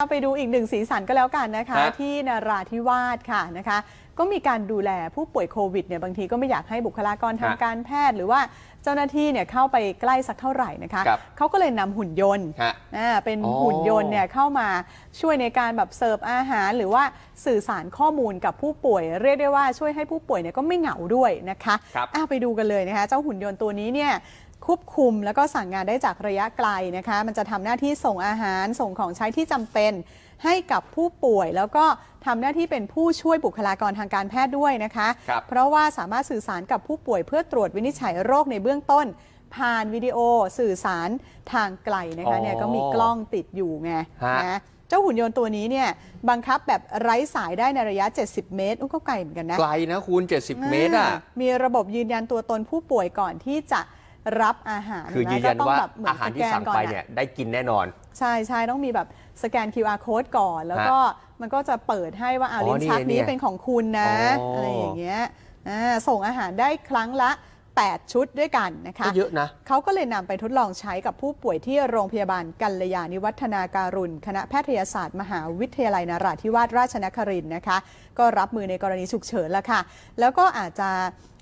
ไปดูอีกหนึ่งสีสันก็แล้วกันนะคะฮะที่นาราธิวาสค่ะนะคะ ก็มีการดูแลผู้ป่วยโควิดเนี่ยบางทีก็ไม่อยากให้บุคลากรทางฮะการแพทย์ หรือว่าเจ้าหน้าที่เนี่ยเข้าไปใกล้สักเท่าไหร่นะคะครับเขาก็เลยนำหุ่นยนต์ฮะอ่าเป็นอ๋อหุ่นยนต์เนี่ยเข้ามาช่วยในการแบบเสิร์ฟอาหาร หรือว่าสื่อสารข้อมูลกับผู้ป่วย เรียกได้ว่าช่วยให้ผู้ป่วยเนี่ยก็ไม่เหงาด้วยนะคะครับอะไปดูกันเลยนะคะ เจ้าหุ่นยนต์ตัวนี้เนี่ย ควบคุมแล้วก็สั่งงานได้จากระยะไกลนะคะ มันจะทำหน้าที่ส่งอาหารส่งของใช้ที่จำเป็นให้กับผู้ป่วยแล้วก็ทำหน้าที่เป็นผู้ช่วยบุคลากรทางการแพทย์ด้วยนะคะ ครับ เพราะว่าสามารถสื่อสารกับผู้ป่วยเพื่อตรวจวินิจฉัยโรคในเบื้องต้น ผ่านวิดีโอสื่อสารทางไกลนะคะอ๋อเนี่ยก็มีกล้องติดอยู่ไงฮะ นะเจ้าหุ่นยนต์ตัวนี้เนี่ยบังคับแบบไร้สายได้ในระยะ 70 เมตรอุ๊ยก็ไกลเหมือนกันนะ ไกลนะคุณ70 เมตรอะ มีระบบยืนยันตัวตนผู้ป่วยก่อนที่จะ รับอาหารคือยืนยันก็ต้งว่าแบบเหมืนอาหารที่สั่งสแกนก่อไปอะเนี่ยได้กินแน่นอน ใช่ใช่ต้องมีแบบสแกน QR code ก่อน แล้วก็มันก็จะเปิดให้ว่าอาอ๋อลิ้นชักนี่นี้ไงเป็นของคุณนะอ๋อออะไรอย่างเงี้ยอ่าส่งอาหารได้ครั้งละ 8 ชุดด้วยกันนะคะก็เยอะนะเขาก็เลยนำไปทดลองใช้กับผู้ป่วยที่โรงพยาบาลกัลยาณิวัฒนาการุณ คณะแพทยศาสตร์ มหาวิทยาลัยนราธิวาสราชนครินทร์นะคะ ก็รับมือในกรณีฉุกเฉินแล้วค่ะ แล้วก็อาจจะ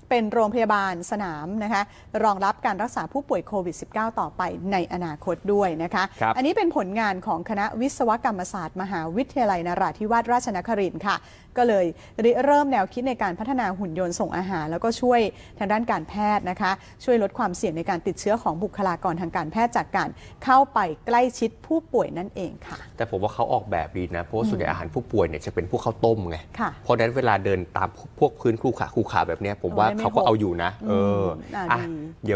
เป็นโรงพยาบาลสนามนะคะรองรับการรักษาผู้ป่วยโควิด -19 ต่อไปในอนาคตด้วยนะคะครับอันนี้เป็นผลงานของคณะวิศวกรรมศาสตร์ มหาวิทยาลัยนราธิวาสราชนครินทร์ค่ะ ก็เลยริเริ่มแนวคิดในการพัฒนาหุ่นยนต์ส่งอาหาร แล้วก็ช่วยทางด้านการแพทย์นะคะ ช่วยลดความเสี่ยงในการติดเชื้อของบุคลากรทางการแพทย์จากการเข้าไปใกล้ชิดผู้ป่วยนั่นเองค่ะ แต่ผมว่าเขาออกแบบดีนะเพราะว่าส่วนใหญ่อาหารผู้ป่วยเนี่ยจะเป็นพวกข้าวต้มไงค่ะเพราะฉะนั้นเวลาเดินตามพวกพื้นคูขาคูขาแบบเนี้ยผมว่าโอ้ได้ไม่เขาก็หกเอาอยู่นะ เออมอ่าอะดีเดี๋ยว